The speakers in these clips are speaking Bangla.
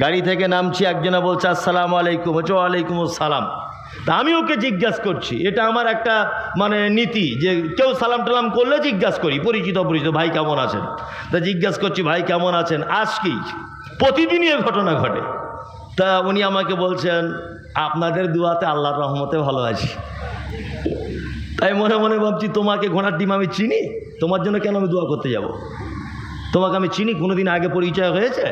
গাড়ি থেকে নামছি, একজনে বলছে, আসসালামু আলাইকুম। হচ্ছে ওয়ালাইকুম আসসালাম। তা আমি ওকে জিজ্ঞাসা করছি, এটা আমার একটা মানে নীতি যে কেউ সালাম টালাম করলে জিজ্ঞাসা করি, পরিচিত পরিচিত ভাই কেমন আছেন? তা জিজ্ঞাসা করছি, ভাই কেমন আছেন? আজ কি? প্রতিদিনই এ ঘটনা ঘটে। তা উনি আমাকে বলছেন, আপনাদের দুয়াতে আল্লাহর রহমতে ভালো আছি। তাই মনে মনে ভাবছি, তোমাকে ঘোড়ার ডিম আমি চিনি? তোমার জন্য কেন আমি দোয়া করতে যাব? তোমাকে আমি চিনি? কোনোদিন আগে পরিচয় হয়েছে?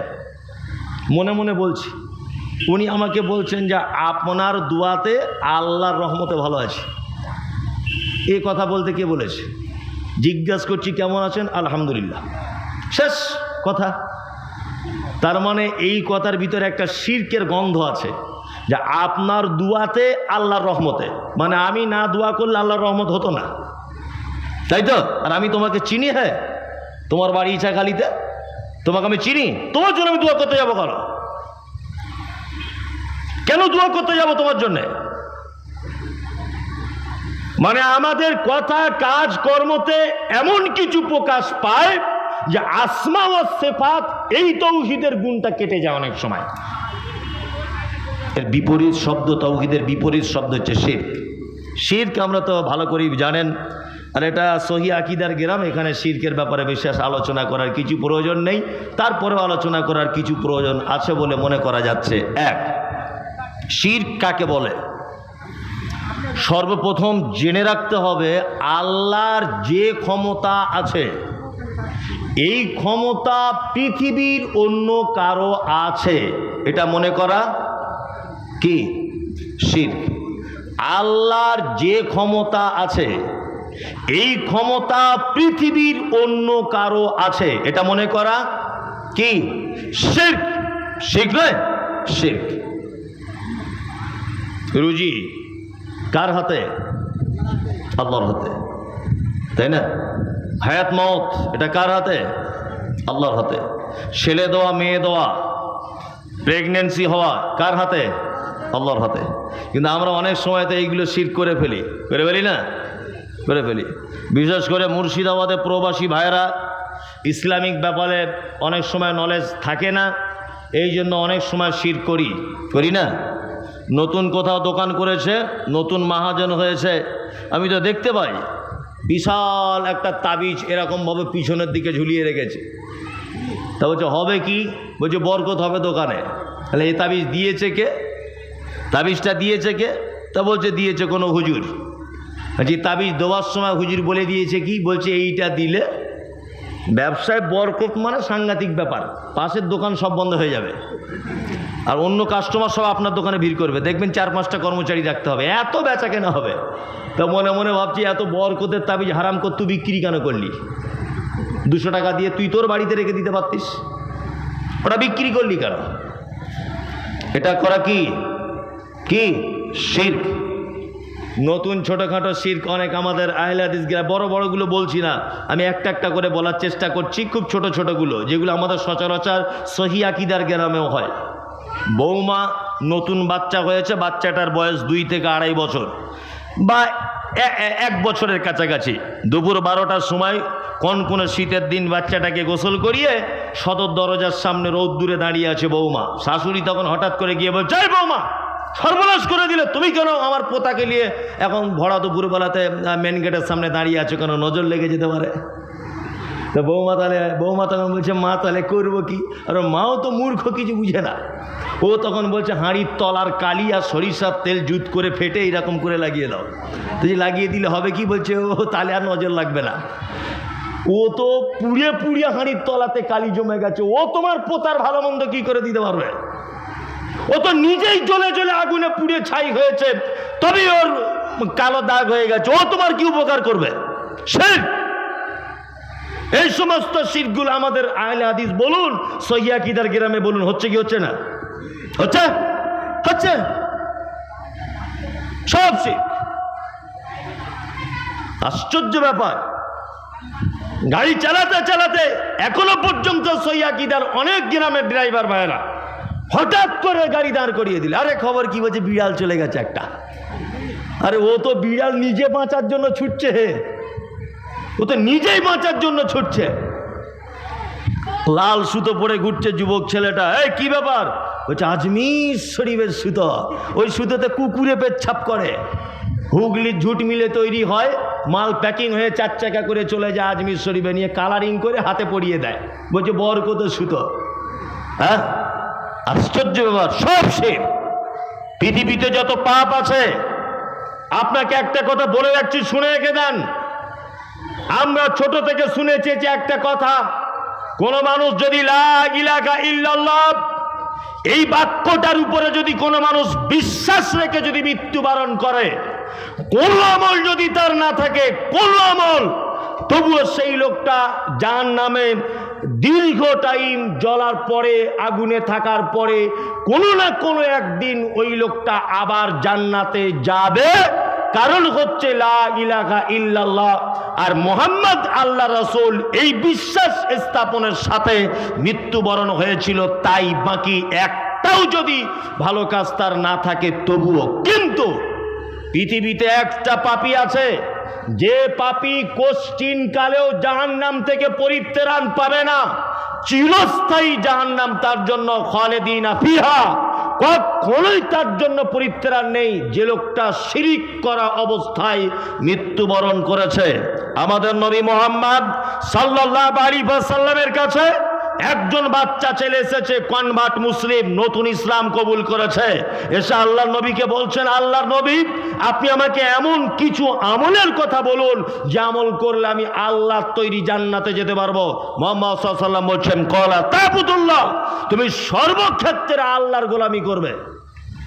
মনে মনে বলছি, উনি আমাকে বলছেন যে আপনার দোয়াতে আল্লাহর রহমতে ভালো আছে। এই কথা বলতে কে বলেছে? জিজ্ঞাসা করছি, কেমন আছেন? আলহামদুলিল্লাহ। শেষ কথা। তার মানে এই কথার ভিতরে একটা শির্কের গন্ধ আছে যে আপনার দুয়াতে আল্লাহর রহমতে। মানে আমি না দোয়া করলে আল্লাহর রহমত হতো না। তাই তো? আর আমি তোমাকে চিনি হ্যাঁ? তোমার বাড়ি ইচ্ছাখালিতে তোমাকে আমি চিনি, তোমার জন্য আমি দোয়া করতে যাব কেন? কেন দোয়া করতে যাব তোমার জন্যে? মানে আমাদের কথা, কাজ, কর্মতে এমন কিছু প্রকাশ পায় যে আসমা ও সেফাত, এই তৌহিদের গুণটা কেটে যায় অনেক সময়। এর বিপরীত শব্দ তৌহিদের বিপরীত শব্দ হচ্ছে শির শির্ক আমরা তো ভালো করেই জানেন আর এটা সহি আকিদার গ্রাম, এখানে শির্কের ব্যাপারে বিশেষ আলোচনা করার কিছু প্রয়োজন নেই। তারপরেও আলোচনা করার কিছু প্রয়োজন আছে বলে মনে করা যাচ্ছে। এক, শির্ক কাকে বলে? সর্বপ্রথম জেনে রাখতে হবে, আল্লাহর যে ক্ষমতা আছে, এই ক্ষমতা পৃথিবীর অন্য কারও আছে। এটা মনে করা কি? শির আল্লাহর যে ক্ষমতা আছে এই ক্ষমতা পৃথিবীর অন্য কারও আছে। এটা মনে করা কি? শির্ক। শির্ক নয়, শির্ক। রুজি। কার হাতে? আল্লাহর হাতে। তাই না? হায়াত মত এটা কার হাতে? আল্লাহর হাতে। ছেলে দেওয়া, মেয়ে দেওয়া প্রেগনেন্সি হওয়া, কার হাতে? আল্লাহর হাতে। কিন্তু আমরা অনেক সময়তে এইগুলো শির করে ফেলি। করে ফেলি না? করে ফেলি। বিশেষ করে মুর্শিদাবাদে প্রবাসী ভাইয়েরা, ইসলামিক ব্যাপারে অনেক সময় নলেজ থাকে না, এই জন্য অনেক সময় শির করি। করি না? নতুন কোথাও দোকান করেছে, নতুন মাহাজন হয়েছে। আমি তো দেখতে পাই, বিশাল একটা তাবিজ এরকমভাবে পিছনের দিকে ঝুলিয়ে রেখেছে। তা বলছে, হবে কি? বলছে, বরকত হবে দোকানে। তাহলে এই তাবিজ দিয়েছে কে? তাবিজটা দিয়েছে কে? তা বলছে, দিয়েছে কোনো হুজুর। বলছি তাবিজ দেওয়ার সময় হুজুর বলে দিয়েছে কি? বলছে, এইটা দিলে ব্যবসায় বরকত মানে সাংঘাতিক ব্যাপার। পাশের দোকান সব বন্ধ হয়ে যাবে। আর অন্য কাস্টমার সব আপনার দোকানে ভিড় করবে। দেখবেন চার পাঁচটা কর্মচারী রাখতে হবে। এত বেচা কেনা হবে। তা মনে মনে ভাবছি, এত বরকতের তাবিজ হারাম কর, তুই বিক্রি কেন করলি? দুশো টাকা দিয়ে তুই তোর বাড়িতে রেখে দিতে পারতিস। ওটা বিক্রি করলি কেন? এটা করা কি? কি? শির্ক। নতুন ছোটোখাটো শির্ক অনেক আমাদের আহলাদিস গিরা বড় বড়গুলো বলছি না। আমি একটা একটা করে বলার চেষ্টা করছি, খুব ছোট ছোটগুলো, যেগুলো আমাদের সচরাচর সহি আকিদার গ্রামেও হয়। বৌমা নতুন বাচ্চা হয়েছে, বাচ্চাটার বয়স দুই থেকে আড়াই বছর। বা এক বছরের কাছাকাছি। দুপুর বারোটার সময় কোন কোন শীতের দিন বাচ্চাটাকে গোসল করিয়ে সদর দরজার সামনে রোদ্দুরে দাঁড়িয়ে আছে বৌমা। শাশুড়ি তখন হঠাৎ করে গিয়ে বল জয় বৌমা সর্বনাশ করে দিলে। তুমি কেন আমার পোতাকে নিয়ে এখন ভরা দুপুরবেলাতে মেন গেটের সামনে দাঁড়িয়ে আছো কেন? নজর লেগে যেতে পারে। তো বৌমা তাহলে, বৌমা তখন বলছে, মা তাহলে করব কি? আর মাও তো মূর্খ, কিছু বুঝে না। ও তখন বলছে, হাঁড়ির তলার কালি আর সরিষার তেল জুত করে ফেটে এইরকম করে লাগিয়ে দাও। তো যে লাগিয়ে দিলে হবে কি? বলছে, ও, তাহলে আর নজর লাগবে না। ও তো পুড়িয়ে পুড়িয়ে হাঁড়ির তলাতে কালি জমে গেছে। ও তোমার পোতার ভালো মন্দ কী করে দিতে পারবে? ও তো নিজেই জ্বলে জ্বলে আগুনে পুড়ে ছাই হয়েছে, তবেই ওর কালো দাগ হয়ে গেছে। ও তোমার কি উপকার করবে? এই সমস্ত শিরগুলো আমাদের আহলে হাদিস বলুন, সহিয়া কিদার গ্রামে বলুন, হচ্ছে কি হচ্ছে না? হচ্ছে? হচ্ছে? সব শিখ আশ্চর্য ব্যাপার। গাড়ি চালাতে চালাতে এখনও পর্যন্ত সহিয়া কিদার অনেক গ্রামের ড্রাইভার ভাইয়েরা হঠাৎ করে গাড়ি দাঁড় করিয়ে দিল। আরে খবর কি বলছে? বিড়াল চলে গেছে একটা। আরে ও তো বিড়াল নিজে বাঁচার জন্য ছুটছে হে। ও তো নিজেই বাঁচার জন্য ছুটছে। লাল সুতো পরে ঘুরছে যুবক ছেলেটা। এই, কি ব্যাপার? বলছে, আজমির শরীফের সুতো। ওই সুতোতে কুকুরে পেচ্ছাপ করে। হুগলির ঝুট মিলে তৈরি হয়। মাল প্যাকিং হয়ে চার চাকা করে চলে যায় আজমির শরীফে। নিয়ে কালারিং করে হাতে পরিয়ে দেয়। বলছে, বরকত সুতো। হ্যাঁ? আশ্চর্য ব্যাপার, সব সে পৃথিবীতে যত পাপ আছে, আপনাকে একটা কথা বলে রাখছি, শুনে রেখে দেন। আমরা ছোট থেকে শুনেছি যে একটা কথা, কোন মানুষ যদি ইল্লাল্লাহ, এই বাক্যটার উপরে যদি কোনো মানুষ বিশ্বাস রেখে যদি মৃত্যুবরণ করে, কোন আমল যদি তার না থাকে, কোন আমল? তবুও সেই লোকটা যার নামে দীর্ঘ টাইম জ্বলার পরে, আগুনে থাকার পরে, কোনো না কোনো একদিন ওই লোকটা আবার জান্নাতে যাবে। কারণ হচ্ছে লা ইলাহা ইল্লাল্লাহ আর মোহাম্মদ আল্লাহ রসুল এই বিশ্বাস স্থাপনের সাথে মৃত্যুবরণ হয়েছিল। তাই বাকি একটাও যদি ভালো কাজ তার না থাকে, তবুও কিন্তু পৃথিবীতে একটা পাপি আছে। যে পাপি কোশ্চিন কালেও জাহান্নাম থেকে পরিত্রাণ পাবে না, চিরস্থায়ী জাহান্নাম তার জন্য খালেদিনা ফিহা। কখনোই তার জন্য পরিত্রাণ নেই। যে লোকটা শিরিক করা অবস্থায় মৃত্যুবরণ করেছে। আমাদের নবী মোহাম্মদ সাল্লাল্লাহু আলাইহি সাল্লামের কাছে একজন বাচ্চা ছেলে এসেছে, কনভার্ট মুসলিম, নতুন ইসলাম কবুল করেছে। এসে আল্লাহর নবীকে বলছেন, আল্লাহর নবী, আপনি আমাকে এমন কিছু আমলের কথা বলুন, যে আমল করলে আমি আল্লাহর তৈরি জান্নাতে যেতে পারব। মোহাম্মদ সাল্লাম বলছেন, কলা তাবুদুল্লাহ, তুমি সর্বক্ষেত্রে আল্লাহর গোলামি করবে।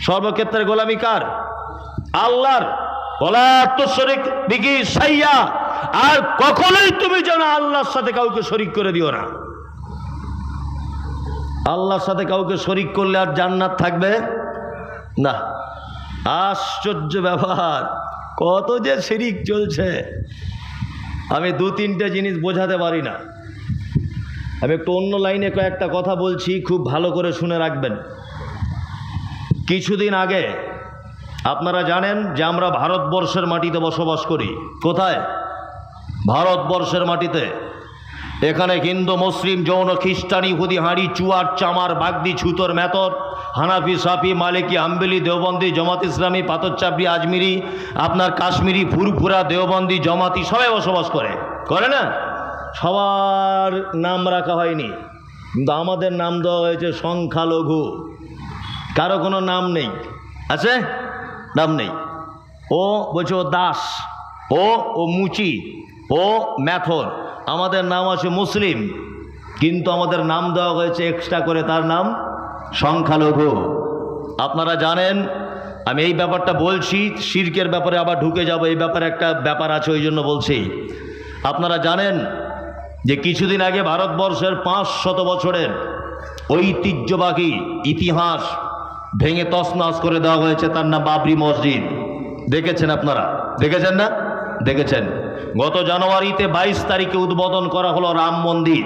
সর্বক্ষেত্রে গোলামি কার? আল্লাহর। আর কখনোই তুমি যেন আল্লাহর সাথে কাউকে শরিক করে দিও না। আল্লাহর সাথে কাউকে শরিক করলে আর জান্নাত থাকবে? না। আশ্চর্য ব্যাপার। কত যে শিরিক চলছে। আমি দু তিনটে জিনিস বোঝাতে পারি না। আমি একটু অন্য লাইনে কয়েকটা কথা বলছি, খুব ভালো করে শুনে রাখবেন। কিছুদিন আগে, আপনারা জানেন যে আমরা ভারতবর্ষের মাটিতে বসবাস করি। কোথায়? ভারতবর্ষের মাটিতে। এখানে হিন্দু, মুসলিম, যৌন, খ্রিস্টান, ইহুদি, হাঁড়ি, চুয়ার, চামার, বাগদি, ছুতর, মেতর, হানাফি, সাফি, মালিকি আম্বেলি দেওবন্দি, জমাত ইসলামী, পাথরচাপড়ি, আজমিরি, আপনার কাশ্মীরি, ফুরফুরা, দেওবন্দি, জমাতি সবাই বসবাস করে। করে না? সবার নাম রাখা হয়নি। কিন্তু আমাদের নাম দেওয়া হয়েছে সংখ্যালঘু। কারও কোনো নাম নেই। আছে? নাম নেই। ও বলছে ও দাস। ও ও মুচি। ও ম্যাথর। আমাদের নাম আছে মুসলিম, কিন্তু আমাদের নাম দেওয়া হয়েছে এক্সট্রা করে, তার নাম সংখ্যালঘু। আপনারা জানেন, আমি এই ব্যাপারটা বলছি, শির্কের ব্যাপারে আবার ঢুকে যাব, এই ব্যাপারে একটা ব্যাপার আছে, ওই জন্য বলছি। আপনারা জানেন যে কিছুদিন আগে ভারতবর্ষের পাঁচ শত বছরের ঐতিহ্যবাহী ইতিহাস ভেঙে তছনছ করে দেওয়া হয়েছে, তার নাম বাবরি মসজিদ। দেখেছেন আপনারা? দেখেছেন না? দেখেছেন। গত জানুয়ারিতে বাইশ তারিখে উদ্বোধন করা হলো রাম মন্দির।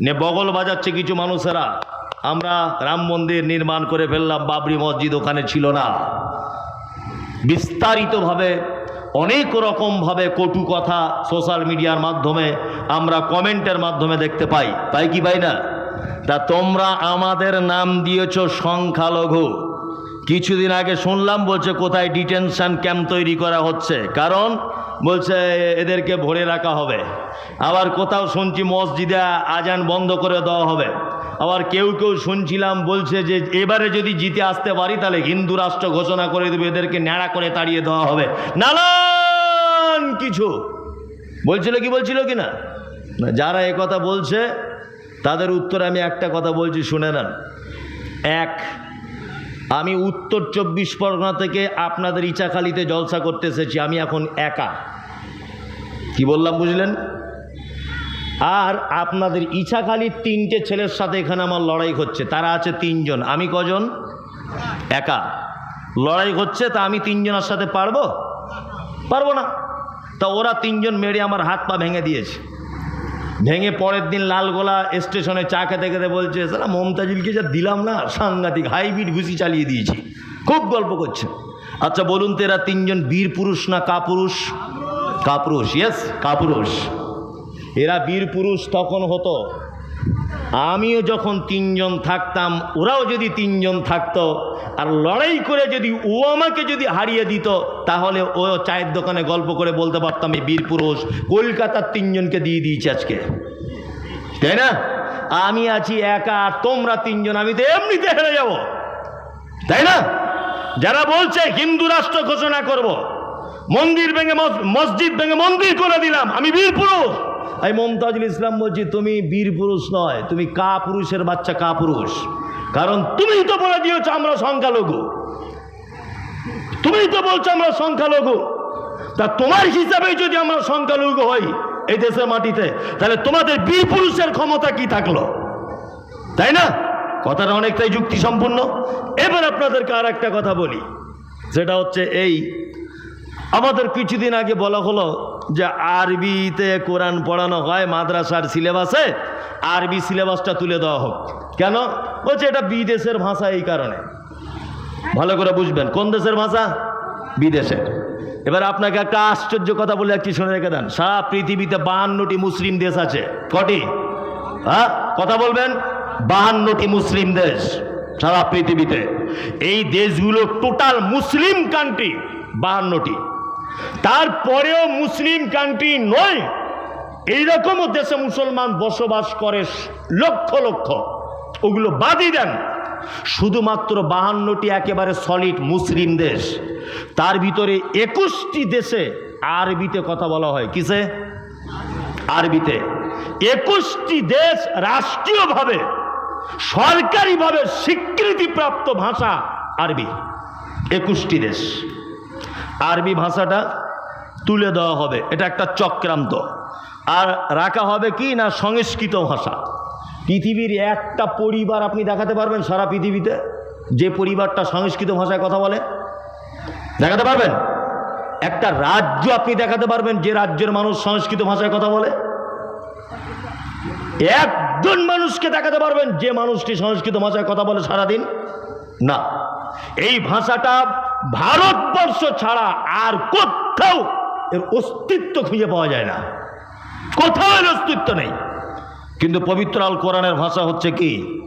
নে বগল বাজাচ্ছে কিছু মানুষেরা। আমরা রাম মন্দির নির্মাণ করে ফেললাম, বাবরি মসজিদ ওখানে ছিল না। বিস্তারিতভাবে, অনেক রকমভাবে কটু কথা সোশ্যাল মিডিয়ার মাধ্যমে আমরা কমেন্টের মাধ্যমে দেখতে পাই। পাই কি পাই না? তা তোমরা আমাদের নাম দিয়েছ সংখ্যালঘু। কিছুদিন আগে শুনলাম বলছে, কোথায় ডিটেনশন ক্যাম্প তৈরি করা হচ্ছে। কারণ বলছে, এদেরকে ভরে রাখা হবে। আবার কোথাও শুনছি মসজিদে আজান বন্ধ করে দেওয়া হবে। আবার কেউ কেউ শুনছিলাম বলছে যে, এবারে যদি জিতে আসতে পারি, তাহলে হিন্দু রাষ্ট্র ঘোষণা করে দেবে, এদেরকে ন্যাড়া করে তাড়িয়ে দেওয়া হবে। নানান কিছু। বলছিল কি বলছিল কি না? যারা কথা বলছে, তাদের উত্তরে আমি একটা কথা বলছি, শুনে নেন। এক, আমি উত্তর চব্বিশ পরগনা থেকে আপনাদের ইচাখালিতে জলসা করতে এসেছি, আমি এখন একা। কি বললাম বুঝলেন? আর আপনাদের ইছাখালির তিনটে ছেলের সাথে এখানে আমার লড়াই হচ্ছে, তারা আছে তিনজন। আমি কজন? একা। লড়াই হচ্ছে, তা আমি তিনজনের সাথে পারব? পারব না। তা ওরা তিনজন মেরে আমার হাত পা ভেঙে দিয়েছে। ভেঙে পরের দিন লালগোলা স্টেশনে চা খেতে খেতে বলছে সারা মমতাজিলকে যা দিলাম না, সাংঘাতিক হাইব্রিড ঘুষি চালিয়ে দিয়েছি। খুব গল্প করছে। আচ্ছা বলুন তো এরা তিনজন বীর পুরুষ না কাপুরুষ কাপুরুষ ইয়েস কাপুরুষ। এরা বীর পুরুষ তখন হতো। আমিও যখন তিনজন থাকতাম, ওরাও যদি তিনজন থাকতো, আর লড়াই করে যদি ও আমাকে যদি হারিয়ে দিত, তাহলে ও চায়ের দোকানে গল্প করে বলতে পারতাম, এই বীর পুরুষ কলকাতার তিনজনকে দিয়ে দিয়েছি আজকে। তাই না? আমি আছি একা, আর তোমরা তিনজন, আমি তো এমনিতে হেরে যাব। তাই না? যারা বলছে হিন্দু রাষ্ট্র ঘোষণা করব। মন্দির ভেঙে মসজিদ ভেঙে মন্দির করে দিলাম, আমি বীর পুরুষ। আমি মমতাজুল ইসলাম বলছি, তুমি বীর পুরুষ নয়, তুমি কা পুরুষের বাচ্চা কা পুরুষ। কারণ তুমিই তো বলে দিয়েছ আমরা সংখ্যালঘু। তুমিই তো বলছো আমরা সংখ্যালঘু। তা তোমার হিসাবে যদি আমরা সংখ্যালঘু হই এই দেশের মাটিতে, তাহলে তোমাদের বীর পুরুষের ক্ষমতা কি থাকল? তাই না? কথাটা অনেকটাই যুক্তি সম্পূর্ণ এবার আপনাদেরকে আর একটা কথা বলি সেটা হচ্ছে এই আমাদের কিছুদিন আগে বলা হলো যে আরবিতে কোরআন পড়ানো হয়, মাদ্রাসার সিলেবাসে আরবি সিলেবাসটা তুলে দেওয়া হোক। কেন? বলছে এটা বিদেশের ভাষা এই কারণে। ভালো করে বুঝবেন, কোন দেশের ভাষা? বিদেশের এবার আপনাকে একটা আশ্চর্য কথা বলে একটি শুনে রেখে দেন। সারা পৃথিবীতে বাহান্নটি মুসলিম দেশ আছে। কটি? হ্যাঁ কথা বলবেন? বাহান্নটি মুসলিম দেশ সারা পৃথিবীতে। এই দেশগুলো টোটাল মুসলিম কান্ট্রি বাহান্নটি। তারপরেও মুসলিম কান্ট্রি নয়। এইরকমও দেশে মুসলমান বসবাস করে লক্ষ লক্ষ। ওগুলো বাদই দেন। শুধুমাত্র বাহান্নটি একেবারে সলিড মুসলিম দেশ। তার ভিতরে একুশটি দেশে আরবিতে কথা বলা হয়। কিসে? আরবিতে। একুশটি দেশ রাষ্ট্রীয়ভাবে, সরকারিভাবে স্বীকৃতিপ্রাপ্ত ভাষা আরবি। একুশটি দেশ। আরবি ভাষাটা তুলে দেওয়া হবে। এটা একটা চক্রান্ত। আর রাখা হবে কি না সংস্কৃত ভাষা? পৃথিবীর একটা পরিবার আপনি দেখাতে পারবেন সারা পৃথিবীতে, যে পরিবারটা সংস্কৃত ভাষায় কথা বলে। দেখাতে পারবেন? একটা রাজ্য আপনি দেখাতে পারবেন যে রাজ্যের মানুষ সংস্কৃত ভাষায় কথা বলে। একজন মানুষকে দেখাতে পারবেন যে মানুষটি সংস্কৃত ভাষায় কথা বলে সারাদিন? না। এই ভাষাটা ভারতবর্ষ ছাড়া আর কোথাও এর অস্তিত্ব খুঁজে পাওয়া যায় না। কোথাও এর অস্তিত্ব নেই। কিন্তু পবিত্র আল কোরআনের ভাষা হচ্ছে কি?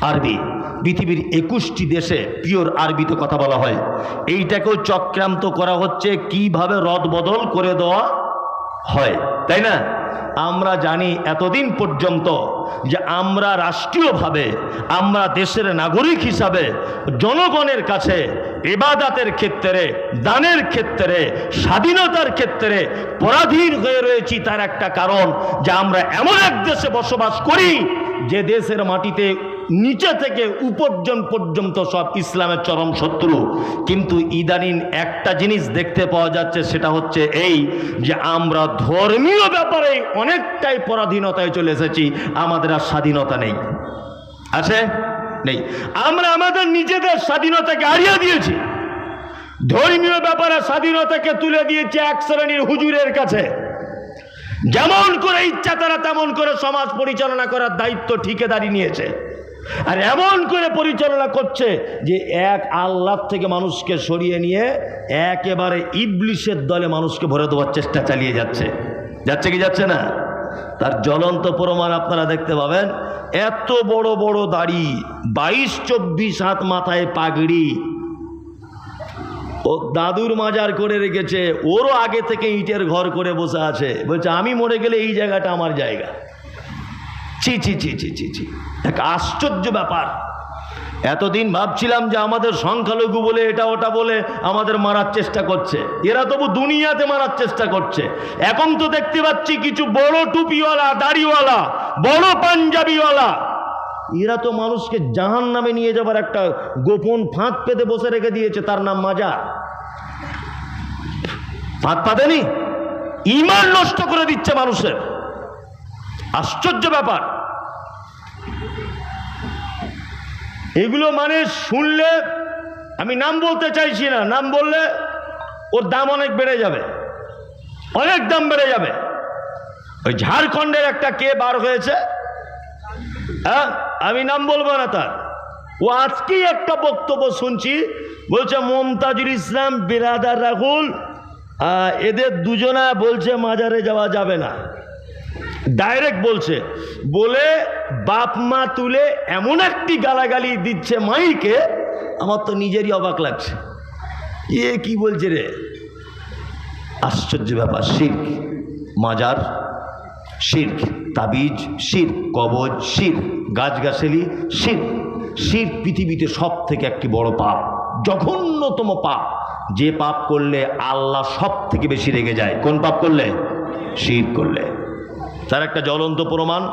আরবি। পৃথিবীর একুশটি দেশে পিওর আরবিতে কথা বলা হয়। এইটাকেও চক্রান্ত করা হচ্ছে কীভাবে রদবদল করে দেওয়া হয়। তাই না? আমরা জানি এতদিন পর্যন্ত যে আমরা রাষ্ট্রীয়ভাবে, আমরা দেশের নাগরিক হিসাবে জনগণের কাছে ইবাদাতের ক্ষেত্রে, দানের ক্ষেত্রে, স্বাধীনতার ক্ষেত্রে পরাধীন হয়ে রয়েছি তার একটা কারণ যে আমরা এমন এক দেশে বসবাস করি যে দেশের মাটিতে নিচে থেকে উপর্জন পর্যন্ত সব ইসলামের চরম শত্রু। কিন্তু ইদানিং একটা জিনিস দেখতে পাওয়া যাচ্ছে, সেটা হচ্ছে এই যে আমরা ধর্মীয় ব্যাপারে অনেকটাই পরাধীনতায় চলে এসেছি, আমাদের আর স্বাধীনতা নেই। আছে? নেই। আমরা আমাদের নিজেদের স্বাধীনতাকে হারিয়ে দিয়েছি। ধর্মীয় ব্যাপারে স্বাধীনতাকে তুলে দিয়েছে এক শ্রেণির হুজুরের কাছে। যেমন করে ইচ্ছা, তারা তেমন করে সমাজ পরিচালনা করার দায়িত্ব ঠিকাদারি নিয়েছে। আর এমন করে পরিচালনা করছে যে এক আল্লাহ থেকে মানুষকে সরিয়ে নিয়ে একেবারে ইবলিশের দলে মানুষকে ভরে দেওয়ার চেষ্টা চালিয়ে যাচ্ছে। যাচ্ছে কি যাচ্ছে না? তার জ্বলন্ত প্রমাণ আপনারা দেখতে পাবেন। এত বড় বড় দাড়ি, বাইশ, চব্বিশ হাত মাথায় পাগড়ি। ও দাদুর মাজার করে রেখেছে, ওরও আগে থেকে ইটের ঘর করে বসে আছে। বলছে, আমি মরে গেলে এই জায়গাটা আমার জায়গা। ছি ছি ছি ছি ছি ছি। এক আশ্চর্য ব্যাপার। এতদিন ভাবছিলাম যে আমাদের সংখ্যালঘু বলে এটা ওটা বলে আমাদের মারার চেষ্টা করছে। এরা তবু দুনিয়াতে মারার চেষ্টা করছে। এখন তো দেখতে পাচ্ছি কিছু বড় টুপিওয়ালা, দাড়িওয়ালা বড় পাঞ্জাবিওয়ালা। এরা তো মানুষকে জাহান নামে নিয়ে যাবার একটা গোপন ফাঁদ পেতে বসে রেখে দিয়েছে, তার নাম মাজা ফাঁদ পাতেনি ইমান নষ্ট করে দিচ্ছে মানুষের। আশ্চর্য ব্যাপার। এগুলো মানে শুনলে, আমি নাম বলতে চাইছি না, নাম বললে ওর দাম অনেক বেড়ে যাবে। অনেক দাম বেড়ে যাবে। ওই ঝাড়খণ্ডের একটা কে বার হয়েছে? হ্যাঁ? আমি নাম বলব না তার। ও আজকেই একটা বক্তব্য শুনছি, বলছে মমতাজুল ইসলাম বিরাদার রাহুল এদের দুজনা বলছে মাজারে যাওয়া যাবে না। ডাইরেক্ট বলছে। বলে বাপ মা তুলে এমন একটি গালাগালি দিচ্ছে মাইকে, আমার তো নিজেরই অবাক লাগছে। এ কি বলছে রে? আশ্চর্য ব্যাপার শিখ মাজার শির, তাবিজ, শির, কবজ, শির, গাছগাছালি, শির। শির পৃথিবীতে সব থেকে একটি বড় পাপ, জঘন্যতম পাপ। যে পাপ করলে আল্লাহ সব থেকে বেশি রেগে যায়। কোন পাপ করলে? শির করলে। তার একটা জ্বলন্ত প্রমাণ